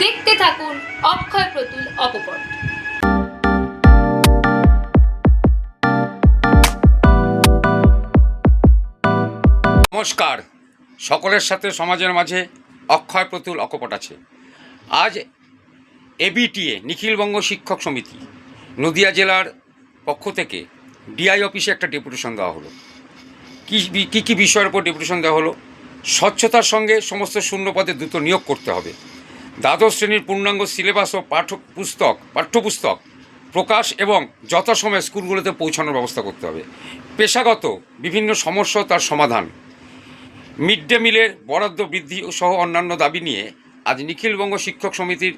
দেখতে থাকুন অক্ষয় প্রতুল অপপট। নমস্কার। সকলের সাথে সমাজের মাঝে অক্ষয় প্রতুল অকপট আছে। আজ এবিটিএ নিখিলবঙ্গ শিক্ষক সমিতি, নদিয়া জেলার পক্ষ থেকে ডিআই অফিসে একটা ডেপুটেশন দেওয়া হলো। কী কী বিষয়ের উপর ডেপুটেশন দেওয়া হলো? স্বচ্ছতার সঙ্গে সমস্ত শূন্য পদে দ্রুত নিয়োগ করতে হবে। দ্বাদশ শ্রেণির পূর্ণাঙ্গ সিলেবাস ও পাঠ্য পুস্তক, পাঠ্যপুস্তক প্রকাশ এবং যথাসময়ে স্কুলগুলোতে পৌঁছানোর ব্যবস্থা করতে হবে। পেশাগত বিভিন্ন সমস্যা তার সমাধান। মিড ডে মিলের বরাদ্দ বৃদ্ধি সহ অন্যান্য দাবি নিয়ে আজ নিখিলবঙ্গ শিক্ষক সমিতির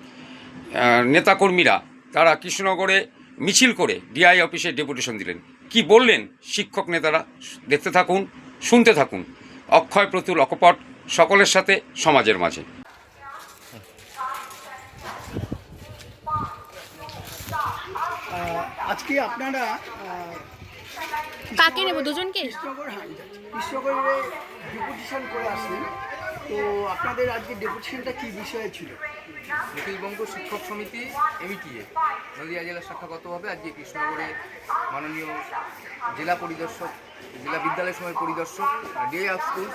নেতাকর্মীরা তারা কৃষ্ণনগরে মিছিল করে ডিআই অফিসে ডেপুটেশন দিলেন। কি বললেন শিক্ষক নেতারা? দেখতে থাকুন, শুনতে থাকুন। অক্ষয় প্রতুল অকপট, সকলের সাথে সমাজের মাঝে। আজকে আপনারা কাকে নেব? দুজনকে? কৃষ্ণগড় হ্যাঁ কৃষ্ণগড়ে ডেপুটেশন করে আসলেন। তো আপনাদের আজকে ডেপুটেশনটা কি বিষয়ে ছিল? নিখিলবঙ্গ শিক্ষক সমিতি এমিটিএ নদিয়া জেলার শাখাগতভাবে আজকে কৃষ্ণনগরে মাননীয় জেলা পরিদর্শক জেলা বিদ্যালয় সময়ের পরিদর্শক ডে অফ স্কুল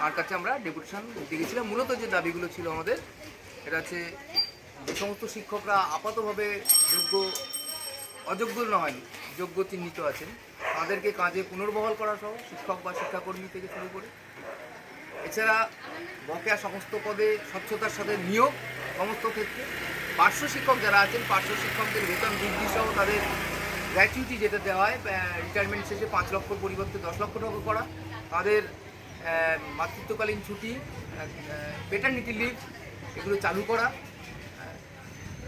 তার কাছে আমরা ডেপুটেশন দিতে গেছিলাম। মূলত যে দাবিগুলো ছিল আমাদের এটা হচ্ছে যে সমস্ত শিক্ষকরা আপাতভাবে যোগ্য অযোগ্য নয়, যোগ্য চিহ্নিত আছেন। তাদেরকে কাজে পুনর্বহাল করা সহ শিক্ষক বা শিক্ষাকর্মী থেকে শুরু করে। এছাড়া বকেয়া সমস্ত পদে স্বচ্ছতার সাথে নিয়োগ সমস্ত ক্ষেত্রে পার্শ্ব শিক্ষক যারা আছেন, পার্শ্ব শিক্ষকদের বেতন বৃদ্ধি সহ তাদের গ্র্যাচুইটি যেটা দেওয়া হয় রিটায়ারমেন্ট শেষে পাঁচ লক্ষ পরিবর্তে দশ লক্ষ টাকা করা, তাদের মাতৃত্বকালীন ছুটি পেটার্নিটি লিভ এগুলো চালু করা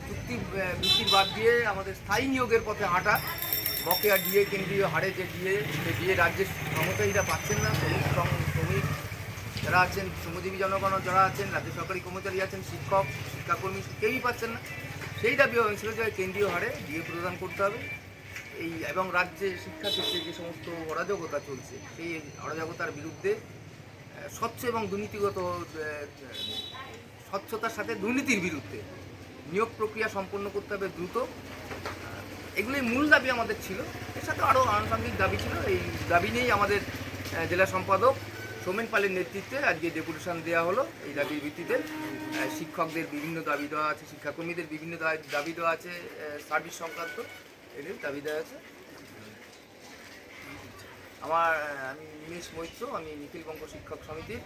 চুক্তি বৃত্তির বাদ দিয়ে আমাদের স্থায়ী নিয়োগের পথে হাঁটা। বকেয়া ডিএ, কেন্দ্রীয় হারে যে ডিএ সেই ডিএ রাজ্যের ক্ষমতায়ীরা পাচ্ছেন না। শ্রমিক শ্রমিক যারা আছেন, শ্রমজীবী জনগণ যারা আছেন, রাজ্য সরকারি কর্মচারী আছেন, শিক্ষক, শিক্ষাকর্মী, কেউই পাচ্ছেন না। সেই দাবি যে কেন্দ্রীয় হারে ডিএ প্রদান করতে হবে। এই এবং রাজ্যে শিক্ষা ক্ষেত্রে যে সমস্ত অরাজকতা চলছে, সেই অরাজকতার বিরুদ্ধে স্বচ্ছ এবং দুর্নীতিগত স্বচ্ছতার সাথে দুর্নীতির বিরুদ্ধে নিয়োগ প্রক্রিয়া সম্পন্ন করতে হবে দ্রুত। এগুলোই মূল দাবি আমাদের ছিল। এর সাথে আরও আনুষঙ্গিক দাবি ছিল। এই দাবি নিয়েই আমাদের জেলা সম্পাদক সোমেন পালের নেতৃত্বে আজকে ডেপুটেশন দেওয়া হলো এই দাবির ভিত্তিতে। শিক্ষকদের বিভিন্ন দাবি দেওয়া আছে, শিক্ষাকর্মীদের বিভিন্ন দাবি দেওয়া আছে সার্ভিস সংক্রান্ত এদের দাবি দেওয়া আছে। আমার আমি নিমেষ মৈত্র, আমি নিখিলবঙ্গ শিক্ষক সমিতির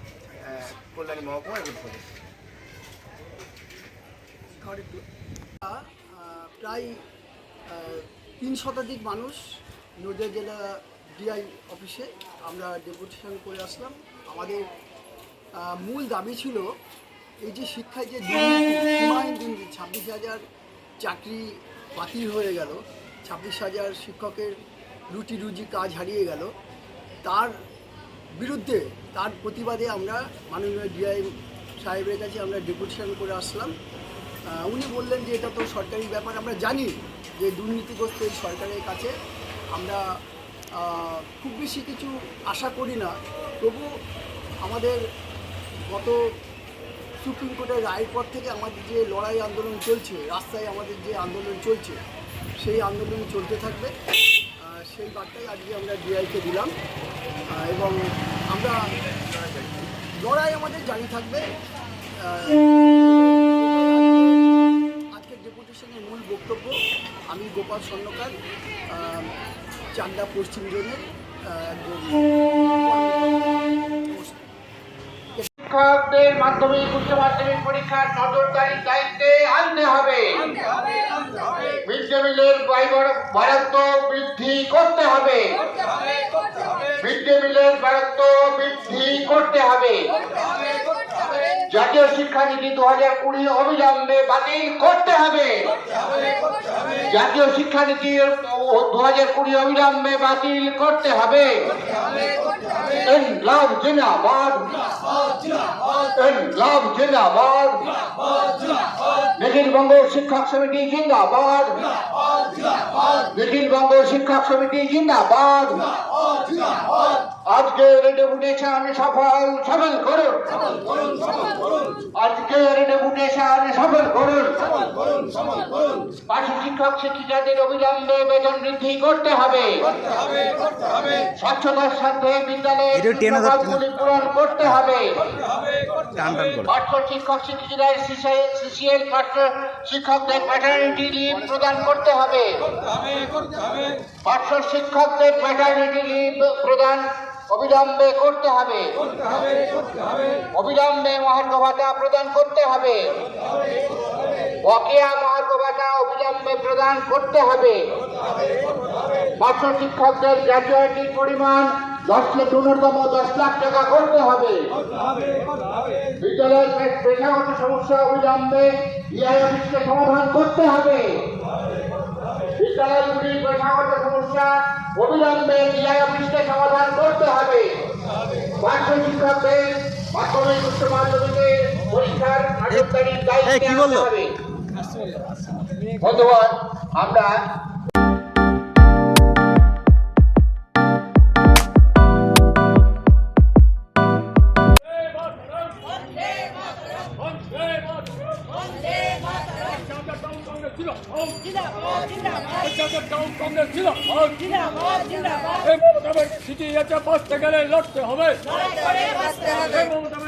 কল্যাণী মহকুমা এবং প্রদেশ আহ, প্রায় তিন শতাধিক মানুষ নদিয়া জেলা ডিআই অফিসে আমরা ডেপুটেশন করে আসলাম। আমাদের মূল দাবি ছিল এই যে শিক্ষায় যে দুর্নীতি ছাব্বিশ হাজার চাকরি বাতিল হয়ে গেল ছাব্বিশ হাজার শিক্ষকের রুটি রুজি কাজ হারিয়ে গেল। তার বিরুদ্ধে তার প্রতিবাদে আমরা মাননীয় ডিআই সাহেবের কাছে আমরা ডেপুটেশন করে আসলাম। উনি বললেন যে এটা তো সরকারি ব্যাপার, আমরা জানি যে দুর্নীতিগ্রস্ত সরকারের কাছে আমরা খুব বেশি কিছু আশা করি না। তবু আমাদের গত সুপ্রিম কোর্টের রায়ের পর থেকে আমাদের যে লড়াই আন্দোলন চলছে, রাস্তায় আমাদের যে আন্দোলন চলছে, সেই আন্দোলন চলতে থাকবে। সেই বার্তাই আজকে আমরা ডিআইকে দিলাম। এবং আমরা লড়াই আমাদের জারি থাকবে। আমি গোপাল স্বর্ণকার চাকদা পশ্চিম জোনের। শিক্ষকদের মাধ্যমিক উচ্চ মাধ্যমিক পরীক্ষার নজরদারি দায়িত্বে আনতে হবে। মিড ডে মিলের বরাদ্দ বৃদ্ধি করতে হবে। মিড ডে মিলের বরাদ্দ বৃদ্ধি করতে হবে। জাতীয় শিক্ষানীতি দু হাজার কুড়ি অবিলম্বে বাতিল করতে হবে। জাতীয় শিক্ষানীতি দু হাজার কুড়ি অবিলম্বে বাতিল করতে হবে। লাভ জিন্দাবাদ। লাভ জিন্দাবাদ। নিখিলবঙ্গ শিক্ষক সমিতি জিন্দাবাদ। নিখিলবঙ্গ শিক্ষক সমিতি জিন্দাবাদ। আজকের ডেপুটেশন সফল সফল করুন। আজকের ডেপুটেশন সফল করুন। পাশে শিক্ষক শিক্ষিকাদের অবিলম্বে বেতন বৃদ্ধি করতে হবে। স্বচ্ছতার সাথে বিদ্যালয়ের প্রকল্পগুলি পূরণ করতে হবে। পাঠ্য শিক্ষক শিক্ষিকাদের লিভ প্রদান করতে হবে। শিক্ষকদের প্যাটার্নিটি প্রদান অবিলম্বে করতে হবে। অবিলম্বে মহার্ঘ ভাতা প্রদান করতে হবে। বকেয়া মহার্ঘ অবিলম্বে প্রদান করতে হবে। পাঠ্য শিক্ষকদের গ্র্যাজুয়েটির পরিমাণ দশ লাখ ন্যূনতম দশ লাখ টাকা করতে হবে। বিদ্যালয়ের পেশাগত সমস্যা অবিলম্বে ইআই অফিসকে সমাধান করতে হবে। বিদ্যালয়গুলির পেশাগত সমস্যা অবিলম্বে ইআই অফিসকে সমাধান করতে হবে। পাঠ্য শিক্ষকদের মাধ্যমিক উচ্চ মাধ্যমিকের পরীক্ষার নজরদারির দায়িত্বে আনতে হবে। ধন্যবাদ আমরা বাঁচতে গেলে লড়তে হবে মমতা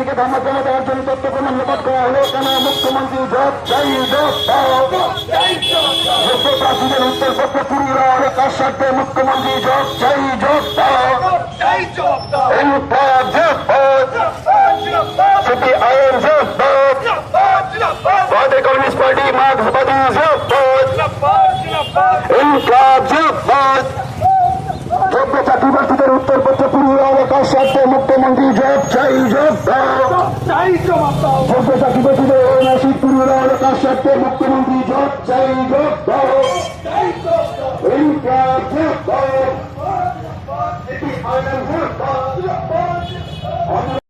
দুর্নীতিকে ধামাচাপা দেওয়ার জন্য প্রমাণ লোপাট করা হলো কেন মুখ্যমন্ত্রী যোগ যোগ্য প্রার্থীদের উত্তর পত্র পুরিয়ে দেওয়া কার স্বার্থে মুখ্যমন্ত্রী যোগ ইনকলাব যোগ যোগ্য চাকরিপ্রার্থীদের উত্তরপত্র পুরো এলাকার স্বার্থে মুখ্যমন্ত্রী জব চাই জব যোগ্য চাকরিপ্রার্থীদের অনাসিক পুরো এলাকার স্বার্থে মুখ্যমন্ত্রী জব চাই জব ইনকাম জব